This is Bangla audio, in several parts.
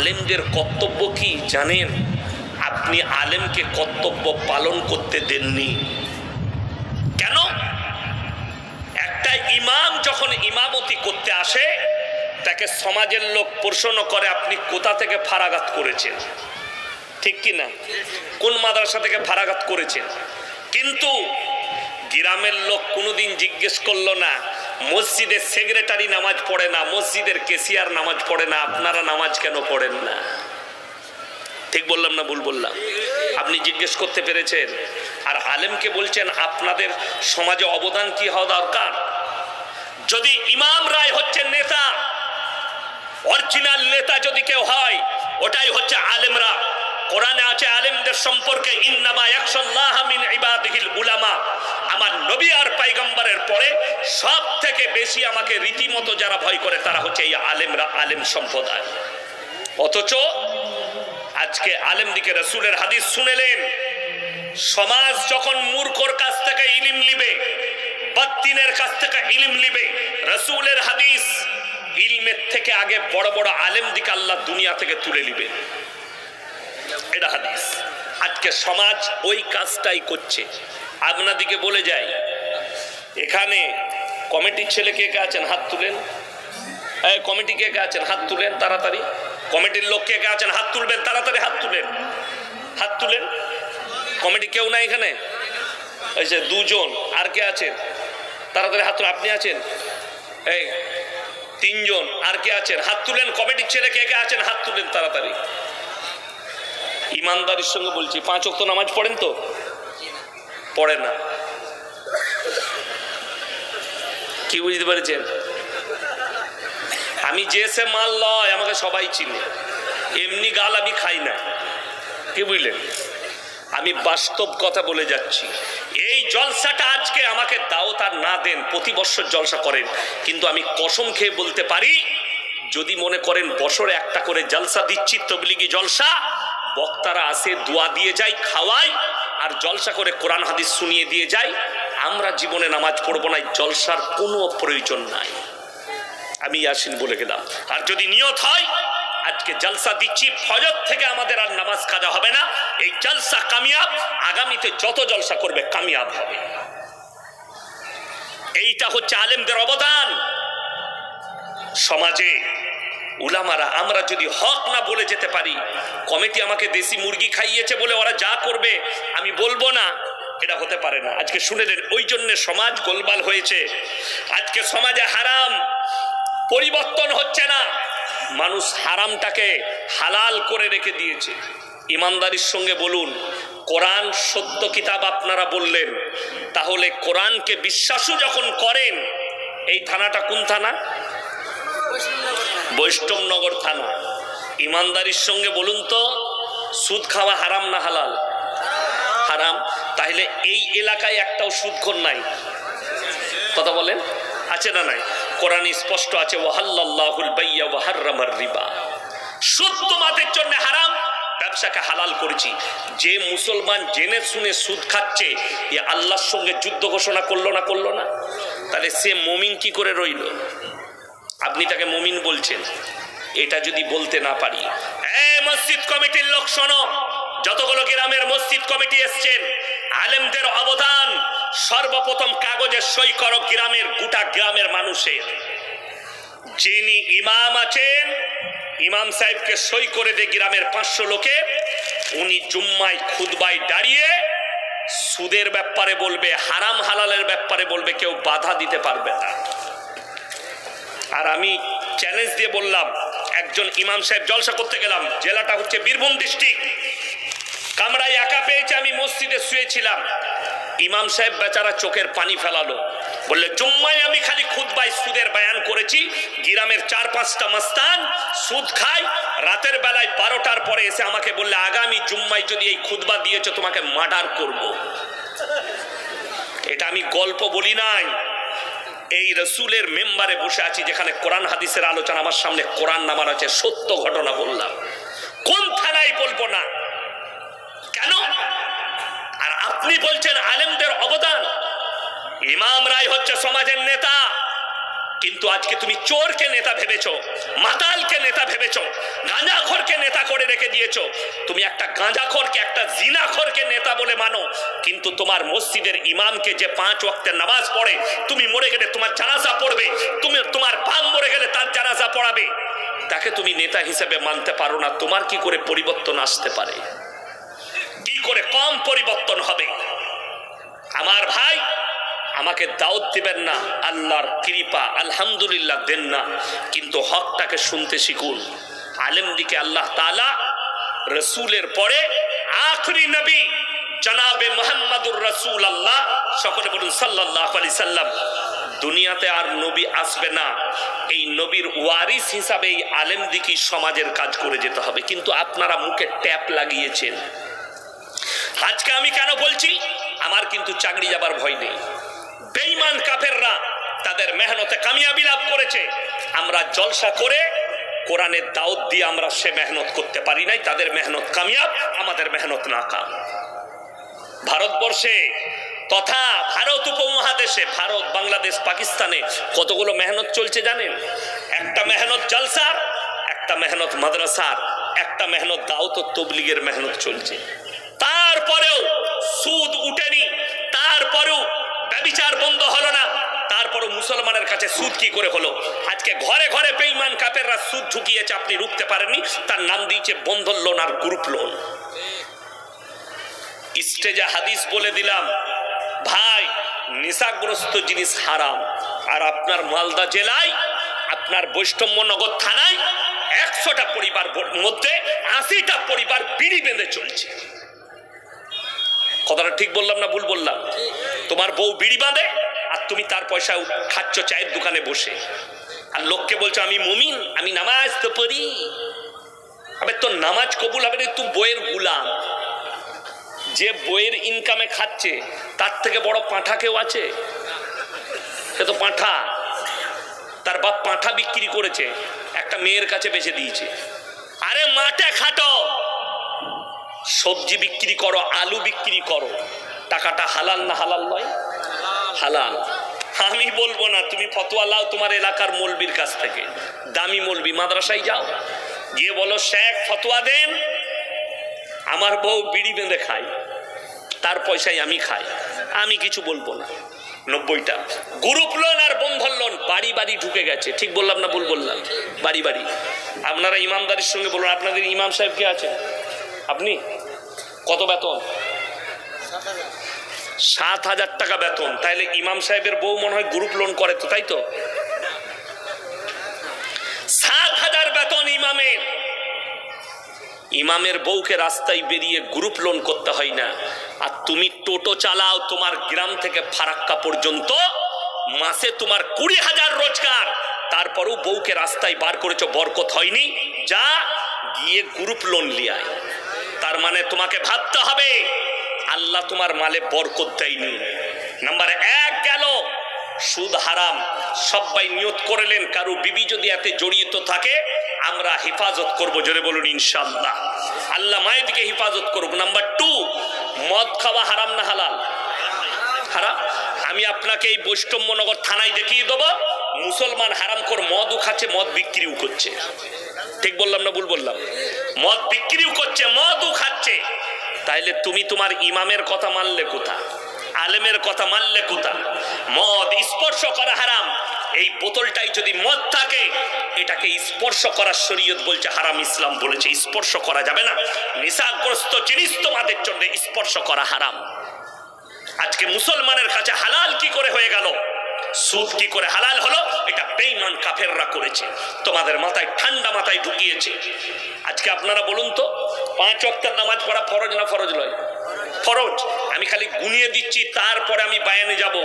আলেমদের কর্তব্য কি জানেন? আপনি আলেমকে কর্তব্য পালন করতে দেননি। কেন? একটা ইমাম যখন ইমামতি করতে আসে, তাকে সমাজের লোক প্রশ্ন করে, আপনি কোথা থেকে ফারাগাত করেছেন? ঠিক কি না? কোন মাদ্রাসা থেকে ফারাগাত করেছেন? কিন্তু গ্রামের লোক কোনোদিন জিজ্ঞেস করল না মসজিদের সেক্রেটারি নামাজ পড়ে না, মসজিদের কেসিয়ার নামাজ পড়ে না, আপনারা নামাজ কেন পড়েন না? ঠিক বললাম না ভুল বললাম? আপনি জিজ্ঞেস করতে পেরেছেন? আর আলেমকে বলছেন, আপনাদের সমাজে অবদান কি হওয়া দরকার? যদি ইমাম রায় হচ্ছেন নেতা অরিজিনাল নেতা যদি কেউ হয়, ওটাই হচ্ছে আলেমরা। কোরআনে আছে আলেমদের সম্পর্কে, ইন্নামা ইয়াখশাল্লাহ মিন ইবাদিহিল উলামা। আমার নবী আর পাইগম্বরের পরে সব থেকে বেশি আমাকে রীতিমতো যারা ভয় করে, তারা হচ্ছে এই আলেমরা, আলেম সম্প্রদায়। অথচ আজকে আলেম দিকে রসুলের হাদিস শুনেলেন, সমাজ যখন মূর্খর কাছ থেকে ইলিম লিবে বাত্তিনের কাছ থেকে ইলিম লিবে রসুলের হাদিস ইলমের থেকে আগে বড় বড় আলেম দিকে আল্লাহ দুনিয়া থেকে তুলে নিবে। এটা হাদিস। আজকে সমাজ ওই কাজটাই করছে। আপনাদিকে বলে যাই, এখানে কমিটির ছেলে কে কে আছেন? হাত তুলেন। কমিটি কে কে আছেন? হাত তুলেন তাড়াতাড়ি। কমিটির লোক কে কে আছেন? হাত তুলবেন, তাড়াতাড়ি হাত তুলেন। হাত তুলেন। কমিটি কেউ নাই এখানে? এই যে দুজন, আর কে আছেন? তাড়াতাড়ি হাত তুলে আপনি আছেন? এই তিনজন, আর কে আছেন? হাত তুলেন। কমিটির ছেলে কে কে আছেন? হাত তুলেন তাড়াতাড়ি। ইমানদারির সঙ্গে বলছি, পাঁচ অক্ত নামাজ পড়েন তো? পড়ে না। কি বুঝতে পেরেছেন? আমি যে সে মাল লয়, আমাকে সবাই চিনে। এমনি গাল আমি খাই না। কি বুঝলেন? আমি বাস্তব কথা বলে যাচ্ছি। এই জলসাটা আজকে আমাকে দাও তার না দেন, প্রতি বছর জলসা করেন। কিন্তু আমি কসম খেয়ে বলতে পারি, যদি মনে করেন বছরে একটা করে জলসা দিচ্ছি, তবলিগি জলসা বক্তারা আসে, দোয়া দিয়ে যায় খাওয়াই আর জলসা করে কোরআন, হাদিস শুনিয়ে দিয়ে যায়। আমরা জীবনে নামাজ পড়ব না জলসার কোনো প্রয়োজন নাই। আমি ইয়াসিন বলে গেলাম। আর যদি নিয়ত হয়, আজকে জলসা দিচ্ছি, ফজর থেকে আমাদের আর নামাজ কাজা হবে না। এই জলসা কামিয়াব, আগামীতে যত জলসা করবে, কামিয়াব হবে। এইটা হচ্ছে আলেমদের অবদান। সমাজে উলামারা, আমরা যদি হক না বলে যেতে পারি, কমিটি আমাকে দেশি মুরগি খাইয়েছে বলে ওরা যা করবে, আমি বলব না, এটা হতে পারে না। আজকে শুনে শুনেলেন, ওই জন্য সমাজ গোলমাল হয়েছে। আজকে সমাজে হারাম, পরিবর্তন হচ্ছে না। মানুষ হারামটাকে হালাল করে রেখে দিয়েছে। ইমানদারির সঙ্গে বলুন, কোরআন সত্য কিতাব আপনারা বললেন, তাহলে কোরআনকে বিশ্বাসও যখন করেন, এই থানাটা কোন থানা? বৈষ্ণবনগর থানা। ইমানদারির সঙ্গে বলুন তো, সুদ খাওয়া হারাম না হালাল? হারাম। তাহলে এই এলাকায় একটাও সুদখোর নাই। কথা বলেন? আছে না নাই? কোরআন স্পষ্ট আছে ওয়াহাল্লাহুল বাইয়া ওয়াহাররামার রিবা। সুদ তোমাদের জন্য হারাম, ব্যবসাকে হালাল করেছি। যে মুসলমান জেনে শুনে সুদ খাচ্ছে, এ আল্লাহর সঙ্গে যুদ্ধ ঘোষণা করল না করল না? তাহলে সে মমিন কি করে রইল? আপনি তাকে মমিন বলছেন। এটা যদি বলতে না পারি। মসজিদ কমিটির লোক, শোনো। যতগুলো গ্রামের মসজিদ কমিটি এসছেন, আলেমদের অবদান সর্বপ্রথম কাগজে সই করো গ্রামের, গোটা গ্রামের মানুষের। যিনি ইমাম আছেন, ইমাম সাহেবকে সই করে দে গ্রামের পাঁচশো লোকে, উনি জুম্মায় খুদবাই দাঁড়িয়ে সুদের ব্যাপারে বলবে, হারাম, হালালের ব্যাপারে বলবে, কেউ বাধা দিতে পারবে না। আর আমি চ্যালেঞ্জ দিয়ে বললাম, একজন ইমাম সাহেব জলসা করতে গেলাম, জেলাটা হচ্ছে বীরভূম ডিস্ট্রিক্ট কামরায় একা পেয়েছে, আমি মসজিদে শুয়েছিলাম। ইমাম সাহেব বেচারা চোখের পানি ফেলালো। বললে, জুম্মায় আমি খালি খুদবাই সুদের বয়ান করেছি, গ্রামের চার পাঁচটা মাস্তান, সুদ খায় রাতের বেলায় বারোটার পরে এসে আমাকে বললে, আগামী জুম্মায় যদি এই খুদবা দিয়েছ, তোমাকে মার্ডার করব। এটা আমি গল্প বলি নাই। এই রসুলের মেম্বারে বসে আছি যেখানে কোরআন, হাদিসের আলোচনা আমার সামনে কোরআন নামার আছে, সত্য ঘটনা বললাম। কোন থানায় বলব না? কেন? আর আপনি বলছেন আলেমদের অবদান। ইমাম রায় হচ্ছে সমাজের নেতা। কিন্তু আজকে তুমি চোরকে নেতা ভেবেছো, মাতালকে নেতা ভেবেছো, গাঁজাখোরকে নেতা করে রেখে দিয়েছ। তুমি একটা গাঁজাখোরকে, একটা জিনাখোরকে নেতা বলে মানো, কিন্তু তোমার মসজিদের ইমামকে যে পাঁচ ওয়াক্তের নামাজ পড়ে, তুমি মরে গেলে তোমার জানাজা পড়বে, তুমি তোমার পাম মরে গেলে তার জানাজা পড়াবে। তাকে তুমি নেতা হিসেবে মানতে পারো না, তোমার কি করে পরিবর্তন আসতে পারে? কি করে কম পরিবর্তন হবে? আমার ভাই আমাকে দাওয়াত দিবেন না, আল্লাহর কৃপা, আলহামদুলিল্লাহ দেন না। কিন্তু হকটাকে শুনতে শিখুন। আলেম দিকে আল্লাহ তালা রসুলের পরে আখরি নবী জনাবে মোহাম্মদুর রসুল আল্লাহ সকলে বলুন সাল্লাহ আলি সাল্লাম, দুনিয়াতে আর নবী আসবে না। এই নবীর ওয়ারিস হিসাবে এই আলেম দিকে সমাজের কাজ করে যেতে হবে। কিন্তু আপনারা মুখে ট্যাপ লাগিয়েছেন। আজকে আমি কেন বলছি? আমার কিন্তু চাকরি যাবার ভয় নেই। বেঈমান কাফেররা তাদের মেহনতে কামিয়াবি লাভ করেছে। আমরা জলসা করে কোরআনের দাউদ দিয়ে আমরা সে মেহনত করতে পারি নাই। তাদের মেহনত কামিয়াব, আমাদের মেহনত নাকাম। ভারতবর্ষে তথা ভারত উপমহাদেশে, ভারত, বাংলাদেশ, পাকিস্তানে কতগুলো মেহনত চলছে জানেন? একটা মেহনত জলসার, একটা মেহনত মাদ্রাসার, একটা মেহনত দাউত ও তবলিগের মেহনত চলছে। তারপরেও সুদ উঠেনি তারপরেও ব্যবিচার বন্ধ হলো না তারপরও মুসলমানের কাছে সুদ কি করে হলো? আজকে ঘরে ঘরে বেঈমান কাপেররা সুদ ঢুকিয়েছে আপনি রুখতে পারেননি। তার নাম দিয়েছে বন্ধন লোন আর গ্রুপ লোন। স্টেজে হাদিস বলে দিলাম ভাই নেশাগ্রস্ত জিনিস হারাম। আর আপনার মালদা জেলায় আপনার বৈষ্ণবনগর থানায় একশোটা পরিবার মধ্যে আশিটা পরিবার বিড়ি বেঁধে চলছে। কথাটা ঠিক বললাম না ভুল বললাম? তোমার বউ বিড়ি বাঁধে তুমি তার পয়সা খাচ্ছ চায়ের দোকানে বসে। আর লোককে বলছো, আমি মুমিন, আমি নামাজ তো পড়ি। আবার তোর নামাজ কবুল হবে তুই বইয়ের গুলাম। যে বইয়ের ইনকামে খাচ্ছে, তার থেকে বড় পাঁঠা কেউ আছে? সে তো পাঁঠা। তার বাপ পাঁঠা বিক্রি করেছে, একটা মেয়ের কাছে বেচে দিয়েছে। আরে, মাঠে খাটো। সবজি বিক্রি করো, আলু বিক্রি করো। টাকাটা হালাল না হালাল নয়? হালাল। আমি বলব না, তুমি ফতোয়া লাও তোমার এলাকার মলবির কাছ থেকে। দামি মলবি, মাদ্রাসায় যাও। গিয়ে বলো, শেখ, ফতোয়া দেন। আমার বউ বিড়ি বেঁধে খায়। তার পয়সায় আমি খাই। আমি কিছু বলব না। নব্বইটা। গ্রুপ লোন আর বন্ধন লোন, বাড়ি বাড়ি ঢুকে গেছে। ঠিক বললাম না ভুল বললাম? বাড়ি বাড়ি। আপনারা ইমামদারির সঙ্গে বলুন, আপনাদের ইমাম সাহেব কে আছে আপনি? কত বেতন? সাত হাজার টাকা বেতন। তাইলে ইমাম সাহেবের বউ মনে হয় গ্রুপ লোন করে তো, তাই তো? সাত হাজার বেতন ইমামের। ইমামের বউকে রাস্তায় বেরিয়ে গ্রুপ লোন করতে হয় না। আর তুমি টোটো চালাও তোমার গ্রাম থেকে ফারাক্কা পর্যন্ত, মাসে তোমার কুড়ি হাজার রোজগার। তারপরও বউকে রাস্তায় বার করেছ, বরকত হয়নি। যা, গিয়ে গ্রুপ লোন লিয়ায়। তার মানে তোমাকে ভাবতে হবে আল্লাহ তোমার মালে বরকত দেয়নি। নাম্বার এক গেল, সুদ হারাম। সবাই নিয়ত করলেন কারও বিবি যদি এতে জড়িত থাকে, আমরা হেফাজত করব, জোরে বলুন ইনশাল্লাহ আল্লাহ মায়েদিকে হেফাজত করব নাম্বার টু, মদ খাওয়া হারাম না হালাল? হারাম? আমি আপনাকে এই বৈষ্ণবনগর থানায় দেখিয়ে দেবো, মুসলমান হারাম কর মদও খাচ্ছে, মদ বিক্রিও করছে। ঠিক বললাম না ভুল বললাম? মদ বিক্রিও করছে, মদও খাচ্ছে। তাইলে তুমি তোমার ইমামের কথা মানলে কোথা? আলেমের কথা মানলে কোথা? মদ স্পর্শ করা হারাম। এই বোতলটাই যদি মদ থাকে, এটাকে স্পর্শ করার শরীয়ত বলছে হারাম, ইসলাম বলেছে স্পর্শ করা যাবে না। নিশাগ্রস্ত জিনিস তোমাদের জন্য স্পর্শ করা হারাম। আজকে মুসলমানের কাছে হালাল কি করে হয়ে গেল? সুদ কি করে হালাল হলো? এটা বেইমান কাফেররা করেছে। তোমাদের মাথায় ঠান্ডা মাথায় ঢুকিয়েছে। আজকে আপনারা বলুন তো, পাঁচ অক্টার নামাজ পড়া ফরজ না ফরজ নয়? ফরজ। আমি খালি গুনিয়ে দিচ্ছি, তারপরে আমি বায়ানে যাব।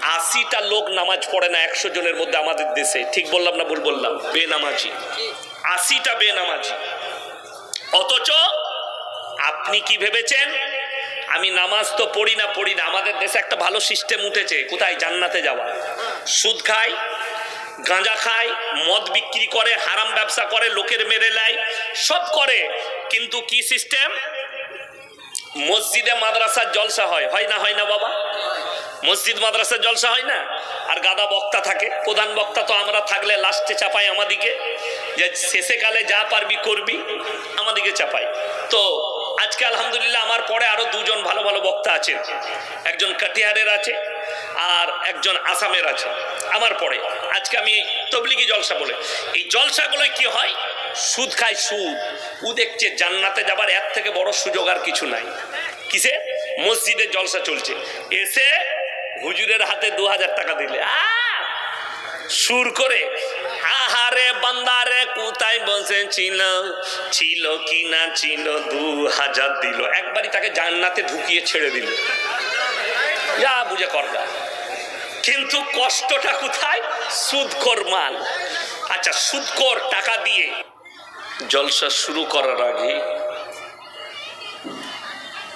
আশিটা লোক নামাজ পড়ে না একশো জনের মধ্যে আমাদের দেশে। ঠিক বললাম না ভুল বললাম? বেনামাজি। আশিটা বেনামাজি। অথচ আপনি কি ভেবেছেন? আমি নামাজ তো পড়ি না পড়ি না। আমাদের দেশে একটা ভালো সিস্টেম উঠেছে, কোথায়? জান্নাতে যাওয়া। সুদ খায়, গাঁজা খায়, মদ বিক্রি করে, হারাম ব্যবসা করে, লোকের মেরে নেয় সব করে। কিন্তু কি সিস্টেম মসজিদে মাদ্রাসার জলসা হয়। হয় না হয় না বাবা? মসজিদ, মাদ্রাসার জলসা হয় না? আর গাদা বক্তা থাকে। প্রধান বক্তা তো আমরা থাকলে লাস্টে চাপাই আমাদিকে। যে শেষে কালে যা পারবি করবি, আমাদিকে চাপাই তো আজকে আলহামদুলিল্লাহ আমার পরে আরও দুজন ভালো ভালো বক্তা আছেন একজন কাটিহারের আছে আর একজন আসামের আছে। আমার পরে। আজকে আমি তবলিগি জলসা বলে। এই জলসাগুলোয় কি হয়? সুদ খায় সুদ। উ দেখছে জান্নাতে যাবার এর থেকে বড় সুযোগ আর কিছু নাই। কিসে? মসজিদে জলসা চলছে। এসে হুজুরের হাতে দু হাজার টাকা দিলে। আহ! সুর করে বান্দারে কোথায় বসেছিল? ছিল কি না ছিল? দু হাজার দিল। একবারই তাকে জান্নাতে ঢুকিয়ে ছেড়ে দিল। যা বুঝে করগা কিন্তু কষ্টটা কোথায়? সুদকর মাল। আচ্ছা সুদকর টাকা দিয়ে জলসা শুরু করার আগে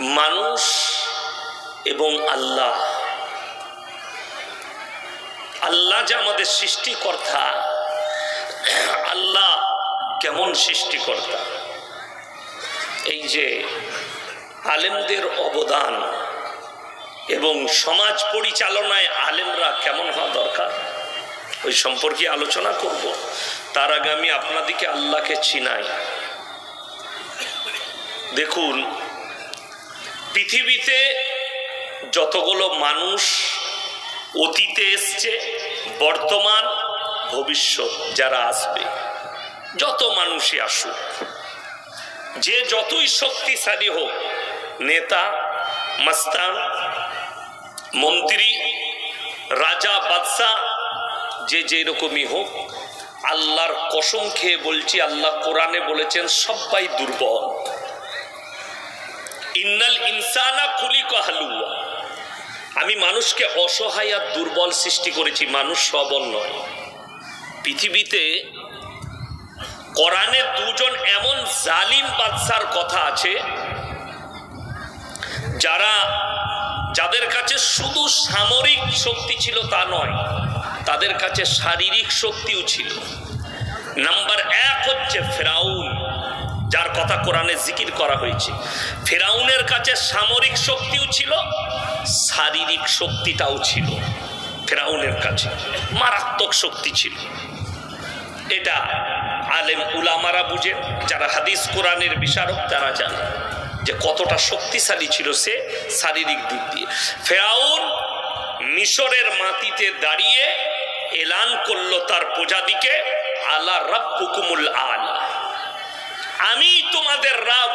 মানুষ এবং আল্লাহ। আল্লাহ যে আমাদের সৃষ্টিকর্তা আল্লাহ কেমন সৃষ্টিকর্তা? এই যে আলেমদের অবদান এবং সমাজ পরিচালনায় আলেমরা কেমন হওয়া দরকার? ওই সম্পর্কে আলোচনা করব। তার আগে আমি আপনাদিকে আল্লাহকে চিনাই। দেখুন, পৃথিবীতে যতগুলো মানুষ অতীতে এসছে, বর্তমান ভবিষ্যৎ যারা আসবে, যত মানুষই আসুক, যে যতই শক্তিশালী হোক, নেতা, মাস্তান, মন্ত্রী, রাজা, বাদশাহ, যে যেরকমই হোক, আল্লাহর কসম খেয়ে বলছি, আল্লাহ কোরআনে বলেছেন, সবাই দুর্বল। ইন্নাল ইনসানা খুলিক হালুয়া। আমি মানুষকে অসহায় আর দুর্বল সৃষ্টি করেছি, মানুষ সবল নয়। পৃথিবীতে কোরআনে দুজন এমন জালিম বাদশার কথা আছে, যারা যাদের কাছে শুধু সামরিক শক্তি ছিল তা নয়, তাদের কাছে শারীরিক শক্তিও ছিল। নাম্বার এক হচ্ছে ফেরাউন, যার কথা কোরআনে জিকির করা হয়েছে। ফেরাউনের কাছে সামরিক শক্তিও ছিল, শারীরিক শক্তিটাও ছিল। ফেরাউনের কাছে। মারাত্মক শক্তি ছিল। এটা আলেম উলামারা বুঝে, যারা হাদিস কোরআনের বিশারক তারা জানে যে কতটা শক্তিশালী ছিল সে শারীরিক দিক দিয়ে। ফেরাউন মিশরের মাটিতে দাঁড়িয়ে এলান করল তার প্রজাদিকে আলা রাব্বুকুমুল আলা। আমি তোমাদের রাব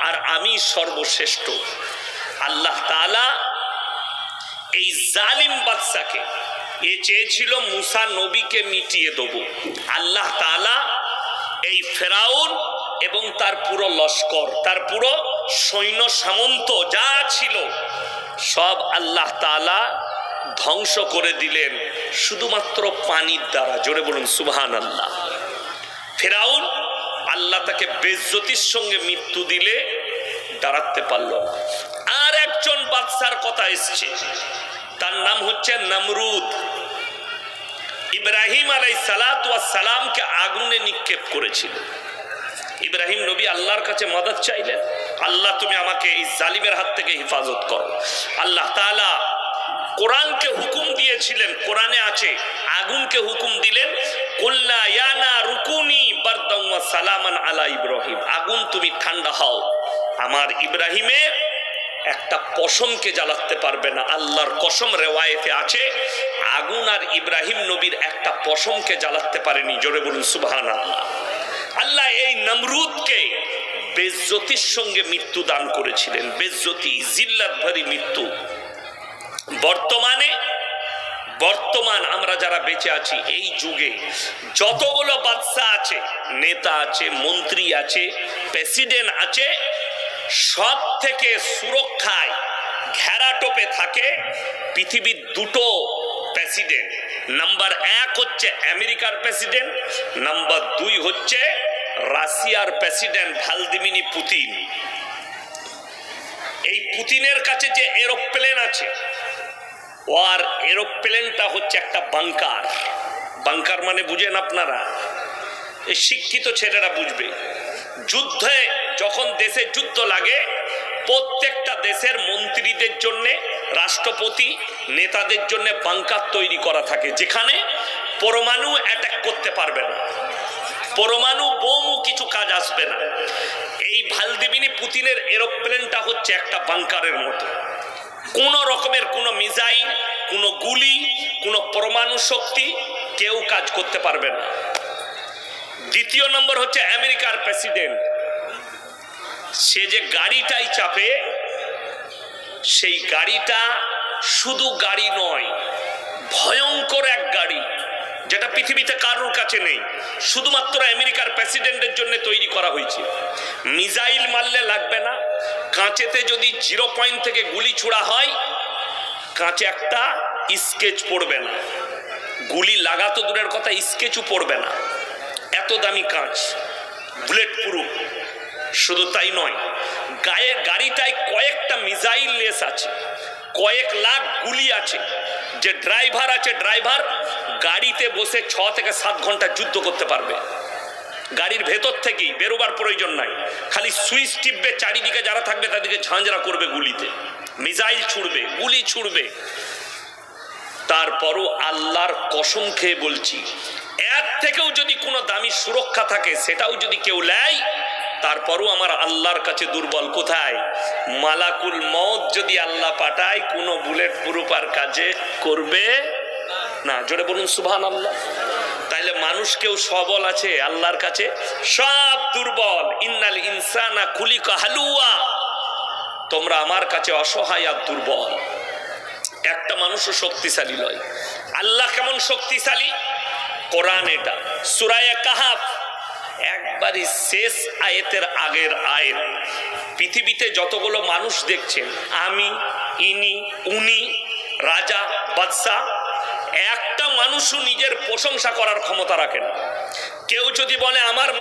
আর আমি সর্বশ্রেষ্ঠ। আল্লাহ তাআলা এই জালিম বাদশাকে। এ চেয়েছিল মুসা নবীকে মিটিয়ে দেবো। আল্লাহ তাআলা এই ফেরাউন এবং তার পুরো লস্কর, তার পুরো সৈন্য সামন্ত যা ছিল, সব আল্লাহ তাআলা ধ্বংস করে দিলেন, শুধুমাত্র পানির দ্বারা। জোরে বলুন সুবহান আল্লাহ ফেরাউন আল্লাহ তাকে বেজ্জতির সঙ্গে মৃত্যু দিলে দাঁড়াতে পারল একজন বাদশার কথা এসছে। তার নাম হচ্ছে নমরুদ। ইব্রাহিম আলাই সালাত সালামকে আগুনে নিক্ষেপ করেছিল। ইব্রাহিম নবী আল্লাহর কাছে মদত চাইলেন, আল্লাহ, তুমি আমাকে এই জালিমের হাত থেকে হেফাজত করো। আল্লাহ তাআলা কোরআনকে হুকুম দিয়েছিলেন, কোরআনে আছে, আগুনকে হুকুম দিলেন রুকুনি সালামান আলা ইব্রাহিম। আগুন তুমি ঠান্ডা হও। আমার ইব্রাহিমের একটা পশমকে জ্বালাতে পারবে না। আল্লাহর কসম রেওয়ায়েতে আছে, আগুন আর ইব্রাহিম নবীর একটা পশমকে জ্বালাতে পারেনি। জোরে বলুন সুবহান আল্লাহ আল্লাহ এই নমরুদকে বেজ্জতির সঙ্গে মৃত্যু দান করেছিলেন। বেজ্জতি, জিল্লাত ভারী মৃত্যু। বর্তমানে, বর্তমান আমরা যারা বেঁচে আছি, এই যুগে যতগুলো বাদশা আছে, নেতা আছে, মন্ত্রী আছে, প্রেসিডেন্ট আছে সব থেকে সুরক্ষায় ঘেরাটোপে থাকে পৃথিবীর দুটো প্রেসিডেন্ট। নাম্বার এক হচ্ছে আমেরিকার প্রেসিডেন্ট, নাম্বার দুই হচ্ছে রাশিয়ার প্রেসিডেন্ট ভ্লাদিমিনি পুতিন। এই পুতিনের কাছে যে এরোপ্লেন আছে ও আর এরোপ্লেনটা হচ্ছে একটা বাংকার। বাংকার মানে বুঝেন আপনারা, এই শিক্ষিত ছেলেরা বুঝবে। যুদ্ধে যখন দেশে যুদ্ধ লাগে, প্রত্যেকটা দেশের মন্ত্রীদের জন্য, রাষ্ট্রপতি, নেতাদের জন্য বাংকার তৈরি করা থাকে, যেখানে পরমাণু অ্যাটাক করতে পারবে না। পরমাণু বোমও কিছু কাজ আসবে না। এই ভালদিমিনি পুতিনের এরোপ্লেনটা হচ্ছে একটা বাংকারের মতো। কোন রকমের কোনো মিসাইল কোনো গুলি, কোনো পরমাণু শক্তি কেউ কাজ করতে পারবে না। দ্বিতীয় নম্বর হচ্ছে আমেরিকার প্রেসিডেন্ট সে যে গাড়িটাই চাপে, সেই গাড়িটা শুধু গাড়ি নয়, ভয়ঙ্কর এক গাড়ি, যেটা পৃথিবীতে কারোর কাছে নেই। শুধুমাত্র আমেরিকার প্রেসিডেন্টের জন্য তৈরি করা হয়েছে। মিজাইল মারলে লাগবে না। কাঁচেতে যদি জিরো পয়েন্ট থেকে গুলি ছোড়া হয়, কাঁচে একটা স্কেচ পড়বে না। গুলি লাগাতো দূরের কথা, স্কেচও পড়বে না। এত দামি কাঁচ বুলেট প্রুফ শুধু তাই নয়, গায়ে গাড়িটায় কয়েকটা মিসাইল লেস আছে, কয়েক লাখ গুলি আছে। যে ড্রাইভার আছে ড্রাইভার, গাড়িতে বসে ছ থেকে সাত ঘণ্টা যুদ্ধ করতে পারবে। গাড়ির ভেতর থেকেই বেরোবার প্রয়োজন নাই, খালি সুইচ টিপবে, চারিদিকে যারা থাকবে তাদেরকে ঝাঁঝরা করবে গুলিতে। মিসাইল ছুড়বে, গুলি ছুড়বে। তারপরও আল্লাহর কসম খেয়ে বলছি, এর থেকেও যদি কোনো দামি সুরক্ষা থাকে, সেটাও যদি কেউ নেয় তারপরও আমার আল্লাহর কাছে দুর্বল কোথায়? মালাকুল মত যদি আল্লাহ পাঠায়, কোনো বুলেট প্রুফার কাজে করবে না। জোরে বলুন সুবহান আল্লাহ তাইলে মানুষ কেউ সবল আছে আল্লাহর কাছে? সব দুর্বল। ইন্নাল ইনসানা খুলিকা হালুয়া। তোমরা আমার কাছে অসহায় আর দুর্বল। একটা মানুষও শক্তিশালী নয়। আল্লাহ কেমন শক্তিশালী? কোরআন এটা। সুরায় কাহাফ। একবারই শেষ আয়েতের আগের আয়ের পৃথিবীতে যতগুলো মানুষ দেখছেন আমি, ইনি, উনি, রাজা বাদশাহ একটা মানুষও নিজের প্রশংসা করার ক্ষমতা রাখেন কেউ যদি বলে, আমার